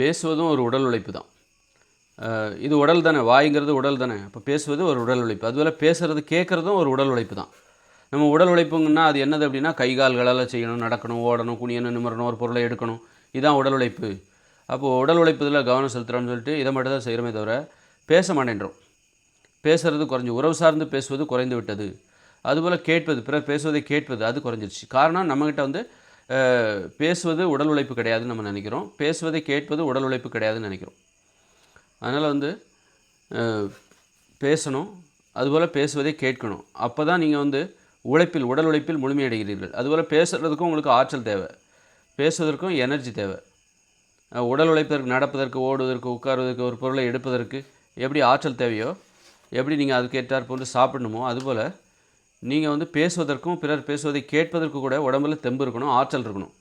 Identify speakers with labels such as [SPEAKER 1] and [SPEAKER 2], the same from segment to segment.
[SPEAKER 1] பேசுவதும் ஒரு உடல் உழைப்பு தான். இது உடல் தானே வாய்ங்கிறது உடல் தானே அப்போ பேசுவது ஒரு உடல் உழைப்பு. அதுபோல் பேசுகிறது கேட்குறதும் ஒரு உடல் உழைப்பு தான். நம்ம உடல் உழைப்புங்கன்னா அது என்னது அப்படின்னா கை கால்களால் செய்யணும் நடக்கணும் ஓடணும் குனியணும் நிமிரணும் ஒரு பொருளை எடுக்கணும். இதுதான் உடல் உழைப்பு. அப்போது உடல் உழைப்பதில் கவனம் செலுத்துகிறோம்னு சொல்லிட்டு இதை மட்டும் தான் செய்கிறோமே தவிர பேச மாட்டேன்றோம். பேசுறது குறைஞ்சி உறவு சார்ந்து பேசுவது குறைந்து விட்டது. அதுபோல் கேட்பது பிறர் பேசுவதை கேட்பது அது குறைஞ்சிருச்சு. காரணம் நம்மக்கிட்ட வந்து பேசுவது உடல் உழைப்பு கிடையாதுன்னு நம்ம நினைக்கிறோம். பேசுவதை கேட்பது உடல் உழைப்பு கிடையாதுன்னு நினைக்கிறோம். அதனால் வந்து பேசணும் அதுபோல் பேசுவதை கேட்கணும். அப்போ தான் நீங்கள் வந்து உழைப்பில் உடல் உழைப்பில் முழுமையடைகிறீர்கள் அதுபோல் பேசுகிறதுக்கும் உங்களுக்கு ஆற்றல் தேவை. பேசுவதற்கும் எனர்ஜி தேவை. உடல் உழைப்பதற்கு நடப்பதற்கு ஓடுவதற்கு உட்காருவதற்கு ஒரு பொருளை எடுப்பதற்கு எப்படி ஆற்றல் தேவையோ எப்படி நீங்கள் அதுக்கு ஏற்றாற் போன்று சாப்பிடணுமோ அதுபோல் நீங்கள் வந்து பேசுவதற்கும் பிறர் பேசுவதை கேட்பதற்கு கூட உடம்புல தெம்பு இருக்கணும் ஆற்றல் இருக்கணும்.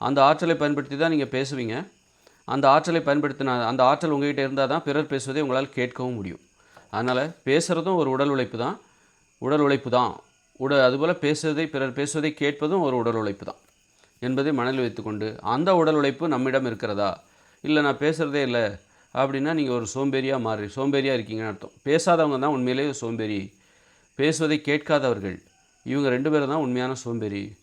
[SPEAKER 1] அந்த ஆற்றலை பயன்படுத்தி தான் நீங்கள் பேசுவீங்க. அந்த ஆற்றலை பயன்படுத்தினா அந்த ஆற்றல் உங்ககிட்ட இருந்தால் தான் பிறர் பேசுவதை உங்களால் கேட்கவும் முடியும். அதனால் பேசுகிறதும் ஒரு உடல் உழைப்பு தான். உடல் உழைப்பு தான். உட அதுபோல் பேசுவதை பிறர் பேசுவதை கேட்பதும் ஒரு உடல் உழைப்பு தான். என்பதை மனதில் வைத்துக்கொண்டு அந்த உடல் உழைப்பு நம்மிடம் இருக்கிறதா? இல்லை நான் பேசுகிறதே இல்லை. அப்படின்னா நீங்கள் ஒரு சோம்பேறியாக மாறி சோம்பேறியாக இருக்கீங்கன்னு அர்த்தம். பேசாதவங்க தான் உண்மையிலேயே சோம்பேறி. பேசுவதை கேட்காதவர்கள். இவங்க ரெண்டு பேரும் தான் உண்மையான சோம்பேறி.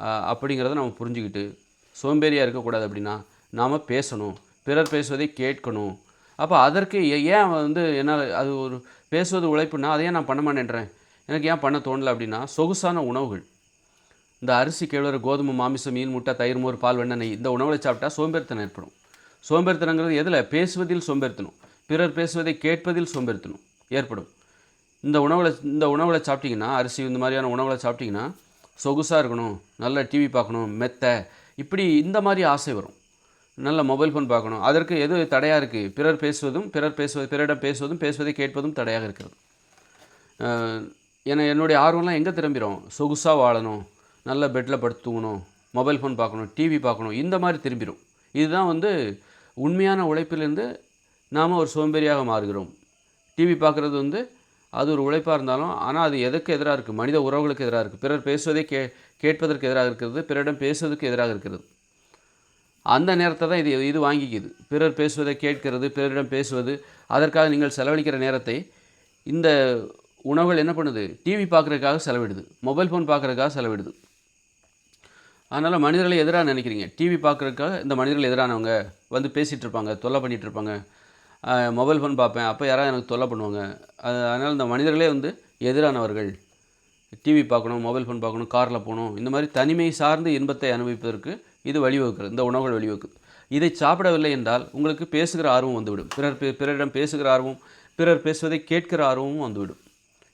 [SPEAKER 1] அப்படிங்கிறத நம்ம புரிஞ்சுக்கிட்டு சோம்பேறியாக இருக்கக்கூடாது அப்படின்னா நாம் பேசணும். பிறர் பேசுவதை கேட்கணும். அப்போ அதற்கு ஏ- ஏன் வந்து என்னால் அது ஒரு பேசுவது உழைப்புனா அதையே நான் பண்ண மாட்டேன்றேன். எனக்கு ஏன் பண்ண தோணலை அப்படின்னா சொகுசான உணவுகள். இந்த அரிசி கேழ்வர கோதுமை மாமிசம் மீன் முட்டை தயிர் மோர் பால் வெண்ணெய் நெய் இந்த உணவுகளை சாப்பிட்டா சோம்பேறித்தனம் ஏற்படும். சோம்பேறித்தனங்கிறது எதில்? பேசுவதில் சோம்பேறித்தனம். பிறர் பேசுவதை கேட்பதில் சோம்பேறித்தனம் ஏற்படும். இந்த உணவில் இந்த உணவில் சாப்பிட்டிங்கன்னா அரிசி இந்த மாதிரியான உணவுகளை சாப்பிட்டிங்கன்னா சொகுசாக இருக்கணும் நல்ல டிவி பார்க்கணும் மெத்தை இப்படி இந்த மாதிரி ஆசை வரும். நல்ல மொபைல் ஃபோன் பார்க்கணும். அதற்கு எது தடையாக இருக்குது பிறர் பேசுவதும் பிறர் பேசுவது பிறரிடம் பேசுவதும் பேசுவதை கேட்பதும் தடையாக இருக்கிறது. என என்னுடைய ஆர்வம்லாம் எங்கே திரும்பிடும் சொகுசாக வாழணும் நல்ல பெட்டில் படுத்து தூங்கணும் மொபைல் ஃபோன் பார்க்கணும் டிவி பார்க்கணும் இந்த மாதிரி திரும்பிடும் இதுதான் வந்து உண்மையான உழைப்பிலிருந்து நாம் ஒரு சோம்பேறியாக மாறுகிறோம். டிவி பார்க்குறது வந்து அது ஒரு உழைப்பாக இருந்தாலும் ஆனால் அது எதுக்கு எதிராக இருக்குது மனித உறவுகளுக்கு எதிராக இருக்குது பிறர் பேசுவதை கே கேட்பதற்கு எதிராக இருக்கிறது பிறரிடம் பேசுவதற்கு எதிராக இருக்கிறது. அந்த நேரத்தை தான் இது இது வாங்கிக்குது. பிறர் பேசுவதை கேட்கிறது பிறரிடம் பேசுவது அதற்காக நீங்கள் செலவழிக்கிற நேரத்தை இந்த உணவுகள் என்ன பண்ணுது? டிவி பார்க்குறதுக்காக செலவிடுது. மொபைல் ஃபோன் பார்க்குறதுக்காக செலவிடுது. அதனால் மனிதர்களை எதிராக நினைக்கிறீங்க. டிவி பார்க்குறதுக்காக இந்த மனிதர்கள் எதிரானவங்க வந்து பேசிகிட்டு இருப்பாங்க தொல்லை பண்ணிகிட்டு இருப்பாங்க. மொபைல் ஃபோன் பார்ப்பேன். அப்போ யாராவது எனக்கு தொல்லை பண்ணுவாங்க. அது அதனால் இந்த மனிதர்களே வந்து எதிரானவர்கள். டிவி பார்க்கணும் மொபைல் ஃபோன் பார்க்கணும் காரில் போகணும். இந்த மாதிரி தனிமை சார்ந்து இன்பத்தை அனுபவிப்பதற்கு இது வழிவகுக்கிறது. இந்த உணவுகள் வழிவகுக்குது இதை சாப்பிடவில்லை என்றால் உங்களுக்கு பேசுகிற ஆர்வம் வந்துவிடும். பிறர் பே- பிறரிடம் பேசுகிற ஆர்வம் பிறர் பேசுவதை கேட்கிற ஆர்வமும் வந்துவிடும்.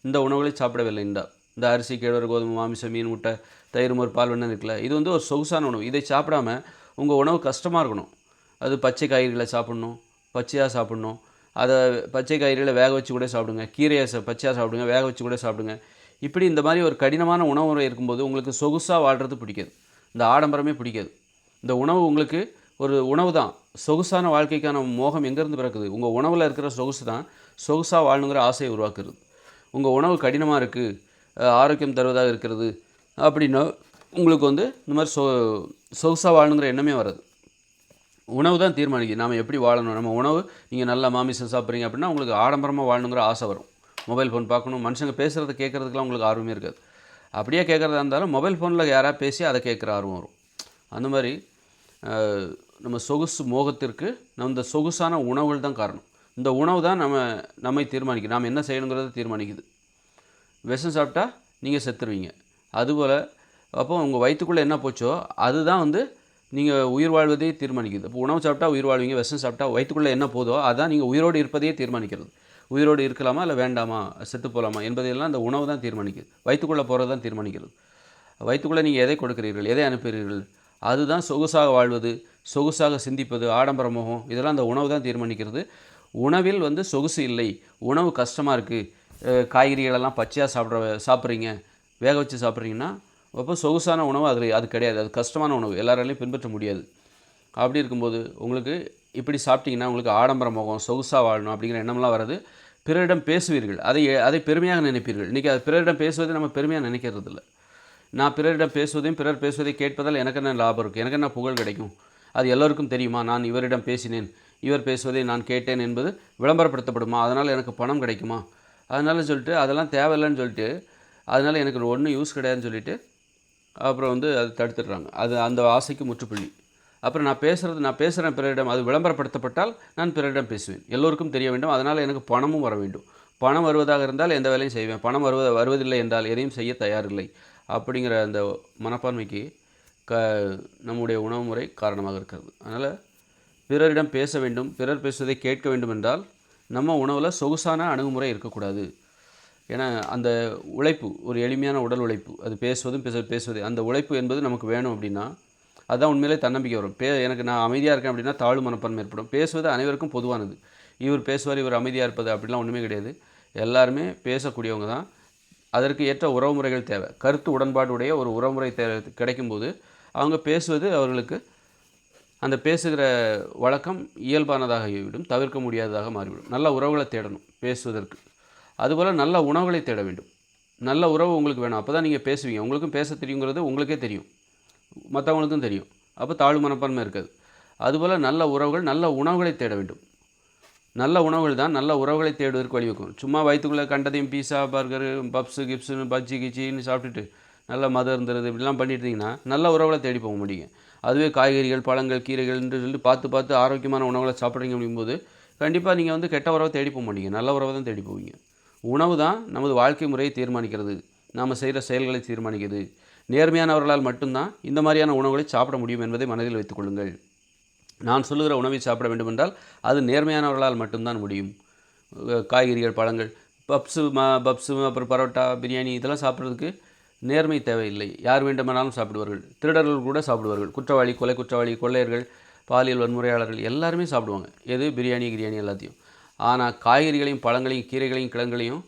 [SPEAKER 1] இந்த உணவுகளை சாப்பிடவில்லை என்றால். இந்த அரிசி கேழ்வர் கோதுமை மாமிசம் மீன் முட்டை தயிர் மோர் பால் வெண்ணெய் இருக்குல்ல இது வந்து ஒரு சொகுசான உணவு. இதை சாப்பிடாம உங்கள் உணவு கஷ்டமாக இருக்கணும். அது பச்சை காய்கறிகளை சாப்பிடணும் பச்சையாக சாப்பிடணும். அதை பச்சை காய்கறியில் வேக வச்சு கூட சாப்பிடுங்க. கீரையை ச பச்சையாக சாப்பிடுங்க வேக வச்சு கூட சாப்பிடுங்க. இப்படி இந்த மாதிரி ஒரு கடினமான உணவு முறை இருக்கும்போது உங்களுக்கு சொகுசாக வாழ்கிறது பிடிக்காது. இந்த ஆடம்பரமே பிடிக்காது. இந்த உணவு உங்களுக்கு ஒரு உணவு தான். சொகுசான வாழ்க்கைக்கான மோகம் எங்கேருந்து பிறக்குது? உங்கள் உணவில் இருக்கிற சொகுசு தான் சொகுசாக வாழணுங்கிற ஆசையை உருவாக்குறது. உங்கள் உணவு கடினமாக இருக்குது ஆரோக்கியம் தருவதாக இருக்கிறது. அப்படின்னா உங்களுக்கு வந்து இந்த மாதிரி சொ சொகுசாக வாழணுங்கிற எண்ணமே வராது. உணவு தான் தீர்மானிக்குது. நாம் எப்படி வாழணும்? நம்ம உணவு நீங்கள் நல்லா மாமிசம் சாப்பிட்றீங்க அப்படின்னா உங்களுக்கு ஆடம்பரமாக வாழணுங்கிற ஆசை வரும். மொபைல் ஃபோன் பார்க்கணும். மனுஷங்க பேசுகிறத கேட்குறதுக்குலாம் உங்களுக்கு ஆர்வமே இருக்காது. அப்படியே கேட்குறதா இருந்தாலும் மொபைல் ஃபோனில் யாராவது பேசி அதை கேட்குற ஆர்வம் வரும். அந்த மாதிரி நம்ம சொகுசு மோகத்திற்கு நம்ம இந்த சொகுசான உணவுகள் தான் காரணம். இந்த உணவு தான் நம்ம நம்மை தீர்மானிக்கும் நாம் என்ன செய்யணுங்கிறத தீர்மானிக்குது. விஷம் சாப்பிட்டா நீங்கள் செத்துருவீங்க. அதுபோல் அப்போ உங்கள் வயிற்றுக்குள்ளே என்ன போச்சோ அதுதான் வந்து நீங்கள் உயிர் வாழ்வதே தீர்மானிக்குது இப்போ உணவு சாப்பிட்டா உயிர் வாழ்வீங்க விஷம் சாப்பிட்டா வயிற்றுக்குள்ளே என்ன போதோ அதான் நீங்கள் உயிரோடு இருப்பதையே தீர்மானிக்கிறது. உயிரோடு இருக்கலாமா இல்லை வேண்டாமா செத்து போகலாமா என்பதையெல்லாம் அந்த உணவு தான் தீர்மானிக்குது. வயிற்றுக்குள்ளே போகிறது தான் தீர்மானிக்கிறது. வயிற்றுக்குள்ளே நீங்கள் எதை கொடுக்கிறீர்கள் எதை அனுப்புகிறீர்கள்? அதுதான் சொகுசாக வாழ்வது சொகுசாக சிந்திப்பது ஆடம்பர மோகம் இதெல்லாம் அந்த உணவு தான் தீர்மானிக்கிறது. உணவில் வந்து சொகுசு இல்லை. உணவு கஷ்டமாக இருக்குது காய்கறிகளெல்லாம் பச்சையாக சாப்பிட்ற சாப்பிட்றீங்க வேக வச்சு சாப்பிட்றீங்கன்னா அப்போ சொகுசான உணவு அது அது கிடையாது. அது கஷ்டமான உணவு. எல்லாராலையும் பின்பற்ற முடியாது. அப்படி இருக்கும்போது உங்களுக்கு இப்படி சாப்பிட்டீங்கன்னா உங்களுக்கு ஆடம்பர முகம் சொகுசாக வாழணும் அப்படிங்கிற எண்ணம்லாம் வர்றது பிறரிடம் பேசுவீர்கள். அதை அதை பெருமையாக நினைப்பீர்கள். இன்றைக்கி அது பிறரிடம் பேசுவதை நம்ம பெருமையாக நினைக்கிறது இல்லை நான் பிறரிடம் பேசுவதையும் பிறர் பேசுவதை கேட்பதால் எனக்கு என்ன லாபம் இருக்குது எனக்கு என்ன புகழ் கிடைக்கும்? அது எல்லோருக்கும் தெரியுமா? நான் இவரிடம் பேசினேன். இவர் பேசுவதை நான் கேட்டேன் என்பது விளம்பரப்படுத்தப்படுமா? அதனால் எனக்கு பணம் கிடைக்குமா? அதனால சொல்லிட்டு அதெல்லாம் தேவையில்லைன்னு சொல்லிட்டு அதனால் எனக்கு ஒன்றும் யூஸ் கிடையாதுன்னு சொல்லிட்டு அப்புறம் வந்து அது தடுத்துடுறாங்க. அது அந்த ஆசைக்கு முற்றுப்புள்ளி. அப்புறம் நான் பேசுகிறது நான் பேசுகிறேன் பிறரிடம் அது விளம்பரப்படுத்தப்பட்டால் நான் பிறரிடம் பேசுவேன். எல்லோருக்கும் தெரிய வேண்டும். அதனால் எனக்கு பணமும் வர வேண்டும். பணம் வருவதாக இருந்தால் எந்த வேலையும் செய்வேன். பணம் வருவ வருவதில்லை என்றால் எதையும் செய்ய தயாரில்லை. அப்படிங்கிற அந்த மனப்பான்மைக்கு க நம்முடைய உணவு முறை காரணமாக இருக்கிறது. அதனால் பிறரிடம் பேச வேண்டும். பிறர் பேசுவதை கேட்க வேண்டும் என்றால் நம்ம உணவில் சொகுசான அணுகுமுறை இருக்கக்கூடாது. ஏன்னா அந்த உழைப்பு ஒரு எளிமையான உடல் உழைப்பு அது பேசுவதும் பேச பேசுவது அந்த உழைப்பு என்பது நமக்கு வேணும் அப்படின்னா அதுதான் உண்மையிலே தன்னம்பிக்கை வரும். பே எனக்கு நான் அமைதியாக இருக்கேன் அப்படின்னா தாழ்வு மனப்பான்மை ஏற்படும். பேசுவது அனைவருக்கும் பொதுவானது. இவர் பேசுவார் இவர் அமைதியாக இருப்பது அப்படிலாம் ஒன்றுமே கிடையாது. எல்லாருமே பேசக்கூடியவங்க தான். அதற்கு ஏற்ற உறவுமுறைகள் தேவை. கருத்து உடன்பாடுடைய ஒரு உறவுமுறை தே கிடைக்கும்போது அவங்க பேசுவது அவர்களுக்கு அந்த பேசுகிற வழக்கம் இயல்பானதாக ஆகிவிடும் தவிர்க்க முடியாததாக மாறிவிடும். நல்ல உறவுகளை தேடணும் பேசுவதற்கு. அதுபோல் நல்ல உணவுகளை தேட வேண்டும். நல்ல உறவு உங்களுக்கு வேணும். அப்போ தான் நீங்கள் பேசுவீங்க. உங்களுக்கும் பேச தெரியுங்கிறது உங்களுக்கே தெரியும். மற்றவங்களுக்கும் தெரியும். அப்போ தாழ்வு மனப்பான்மை இருக்காது. அதுபோல் நல்ல உறவுகள் நல்ல உணவுகளை தேட வேண்டும். நல்ல உணவுகள் தான் நல்ல உறவுகளை தேடுவதற்கு வழிவகுக்கும். சும்மா வயிற்றுக்குள்ளே கண்டதையும் பீஸா பர்கரு பப்ஸு கிப்ஸுன்னு பஜ்ஜி கிச்சின்னு சாப்பிட்டுட்டு நல்ல மதம் இருந்துறது இப்படிலாம் பண்ணிட்டு இருந்தீங்கன்னா நல்ல உறவுகளை தேடி போக முடியுங்க அதுவே காய்கறிகள் பழங்கள் கீரைகள் என்று சொல்லி பார்த்து பார்த்து ஆரோக்கியமான உணவுகளை சாப்பிட்றீங்க அப்படிங்கும்போது கண்டிப்பாக நீங்கள் வந்து கெட்ட உறவை தேடி போக மாட்டீங்க. நல்ல உறவை தான் தேடி போவீங்க. உணவு தான் நமது வாழ்க்கை முறையை தீர்மானிக்கிறது. நாம் செய்கிற செயல்களை தீர்மானிக்கிறது. நேர்மையானவர்களால் மட்டும்தான் இந்த மாதிரியான உணவுகளை சாப்பிட முடியும் என்பதை மனதில் வைத்துக் கொள்ளுங்கள். நான் சொல்லுகிற உணவை சாப்பிட வேண்டுமென்றால் அது நேர்மையானவர்களால் மட்டும்தான் முடியும். காய்கறிகள் பழங்கள் பப்ஸு ம பப்ஸு அப்புறம் பரோட்டா பிரியாணி இதெல்லாம் சாப்பிட்றதுக்கு நேர்மை தேவையில்லை. யார் வேண்டுமானாலும் சாப்பிடுவார்கள். திருடர்கள் கூட சாப்பிடுவார்கள். குற்றவாளி கொலை குற்றவாளி கொள்ளையர்கள் பாலியல் வன்முறையாளர்கள் எல்லாருமே சாப்பிடுவாங்க. எது? பிரியாணி கிரியாணி எல்லாத்தையும். ஆனால் காய்கறிகளையும் பழங்களையும் கீரைகளையும் கிழங்குகளையும்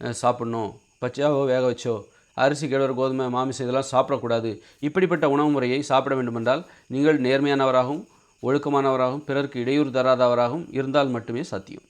[SPEAKER 1] சாப்பிட்ணும் சாப்பிடணும். பச்சையாவோ வேக வச்சோ அரிசி கிழவர் கோதுமை மாமிசம் இதெல்லாம் சாப்பிடக்கூடாது. இப்படிப்பட்ட உணவு முறையை சாப்பிட வேண்டுமென்றால் நீங்கள் நேர்மையானவராகவும் ஒழுக்கமானவராகவும் பிறருக்கு இடையூறு தராதவராகவும் இருந்தால் மட்டுமே சாத்தியம்.